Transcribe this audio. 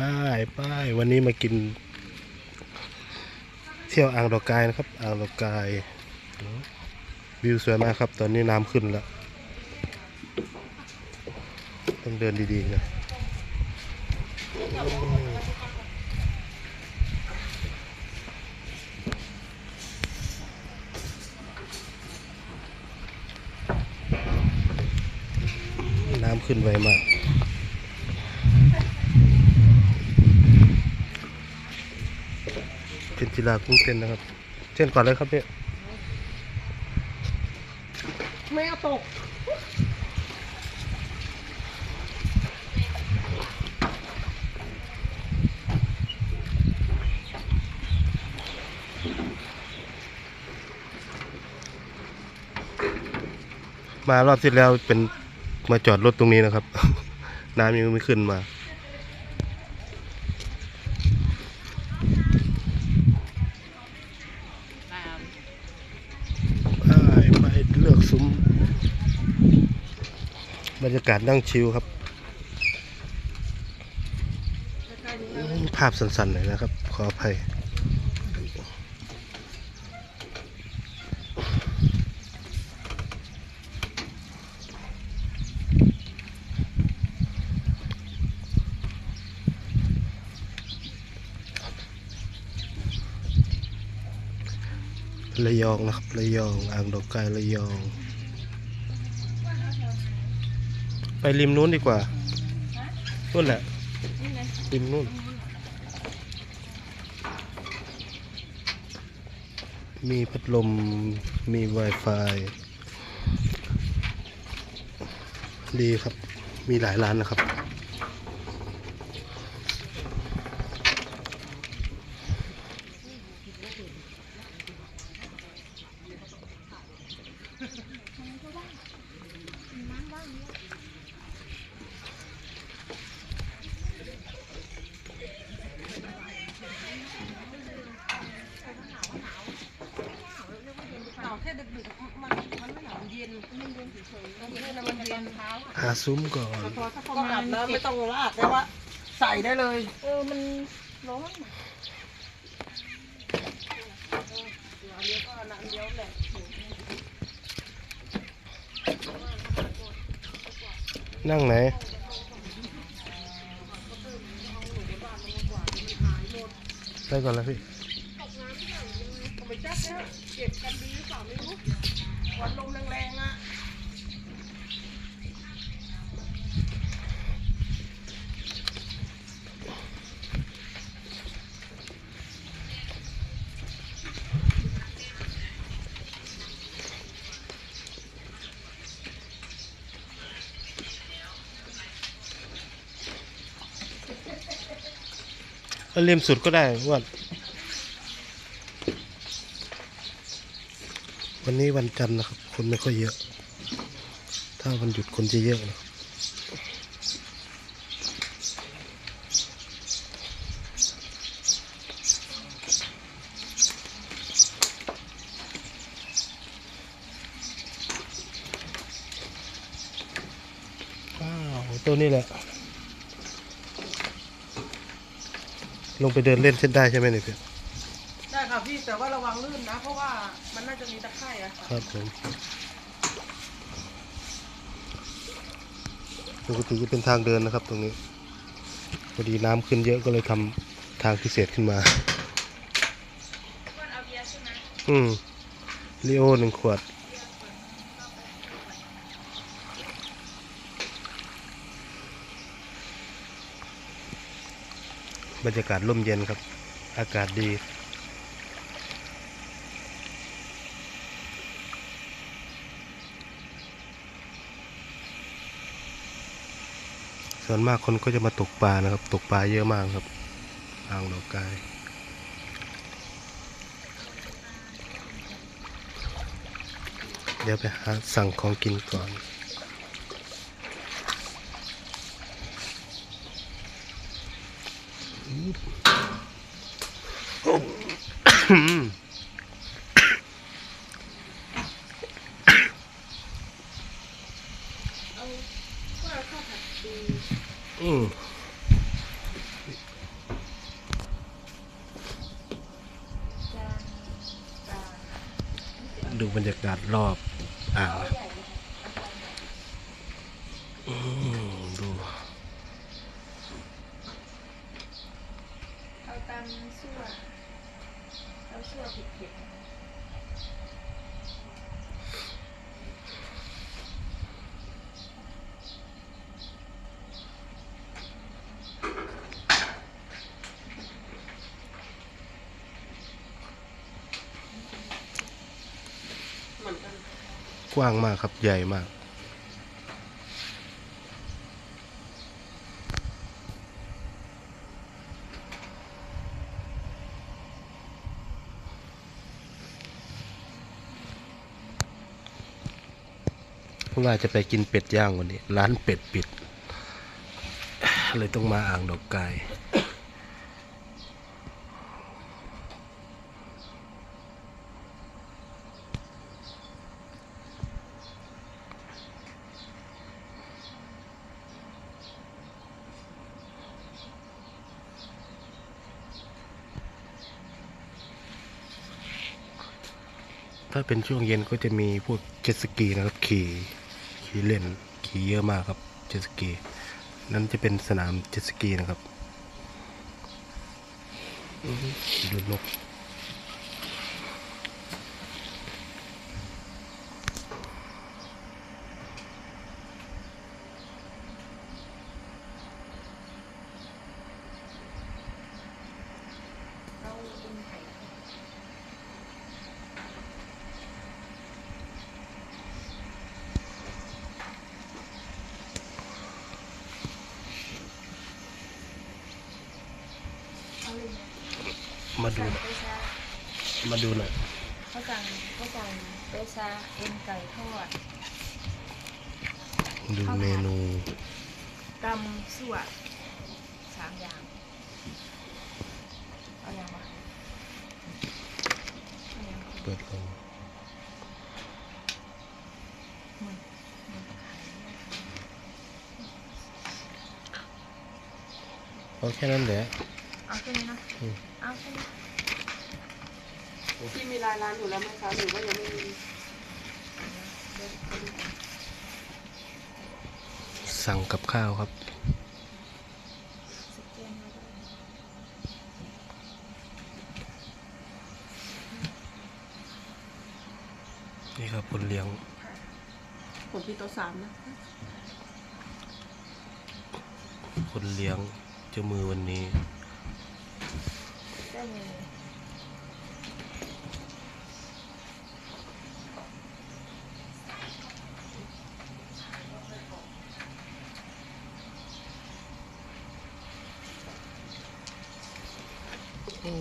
ไปไปวันนี้มากิน เที่ยวอ่างดอกกายนะครับ อ่างดอกกาย วิวสวยมากครับ ตอนนี้น้ำขึ้นแล้ว ต้องเดินดีๆนะน้ำขึ้นไวมาก เป็นกีฬากุ้งเต้นนะครับ เช่นก่อนเลยครับเนี่ยไม่เอาตกมารอบที่แล้วเป็นมาจอดรถตรงนี้นะครับ น้ำยังไม่ขึ้นมา ไปไปเลือกซุ้ม บรรยากาศนั่งชิลครับ ภาพสั้นๆหน่อยนะครับ ขออภัยระยองนะครับระยองอ่างดอกไก่ระยอง ไปริมนู้นดีกว่านู่นแหละริมนู้นมีพัดลม มี Wi-Fi ดีครับ มีหลายร้านนะครับ ค่ดึกๆมันมันไม่หนาวเย็นมันเย็นเฉยๆมันเย็นแล้วมันเย็นเท้าหาซุ้มก่อน พอถ้าประมาณแล้วไม่ต้องลาดแต่ว่า ใส่ได้เลยเออมันร้อนเดี๋ยวก็น้ำเดียวแหละนั่งไหน ไปก่อนแล้วพี่ ผมไปจับแล้ว เก็บกันดีหรือเปล่าไม่รู้วันลมแรงๆอะเอาริมสุดก็ได้ว่า วันนี้วันจันทร์นะครับ คนไม่ค่อยเยอะ ถ้าวันหยุดคนจะเยอะนะว้าวตัวนี้แหละ ลงไปเดินเล่นเส้นได้ใช่ไหมเนี่ยพี่ได้ค่ะ พี่แต่ว่าระวังลื่นนะ เพราะว่ามันน่าจะมีตะไคร่อะค่ะครับผมปกติจะเป็นทางเดินนะครับ ตรงนี้พอดีน้ำขึ้นเยอะก็เลยทำทางพิเศษขึ้นมาอืมลีโอหนึ่งขวด บรรยากาศร่มเย็นครับ อากาศดี ส่วนมากคนก็จะมาตกปลานะครับ ตกปลาเยอะมากครับอ่างดอกกายเดี๋ยวไปหาสั่งของกินก่อนอื ดูบรรยากาศรอบอ่างดูเอาตาำสั่วเอาสั่วผิดๆ กว้างมากครับใหญ่มาก ว่าจะไปกินเป็ดย่างวันนี้ ร้านเป็ดปิด เลยต้องมาอ่างดอกไก่ ถ้าเป็นช่วงเย็นก็จะมีพวกเจ็ตสกีนะครับขี่ขี่เล่นขี่เยอะมากครับเจ็ตสกี นั้นจะเป็นสนามเจ็ตสกีนะครับอื้อหือดูนก ๆเอาเป็นไข่ เอาเลยนะ มาดูสั่งหน่อยไปซะมาดูหน่อยเขาสั่งเขาสั่งไปซะเอ็นไก่ทอดดูเมนูตำซั่วสามอย่าง เอาอย่างวะเอาอย่างเปิดลงหมึกหมึกไข่เอาแค่นั้นแหละเอาแค่นี้นะอืม เอาแค่นี้ที่มีรายร้านอยู่แล้วไหมคะหรือว่ายังไม่มีสั่งกับข้าวครับสแกนมาได้นี่ครับคนเลี้ยงผมที่โต๊ะสามนะคนเลี้ยงเจ้ามือวันนี้ ได้เลยโอ้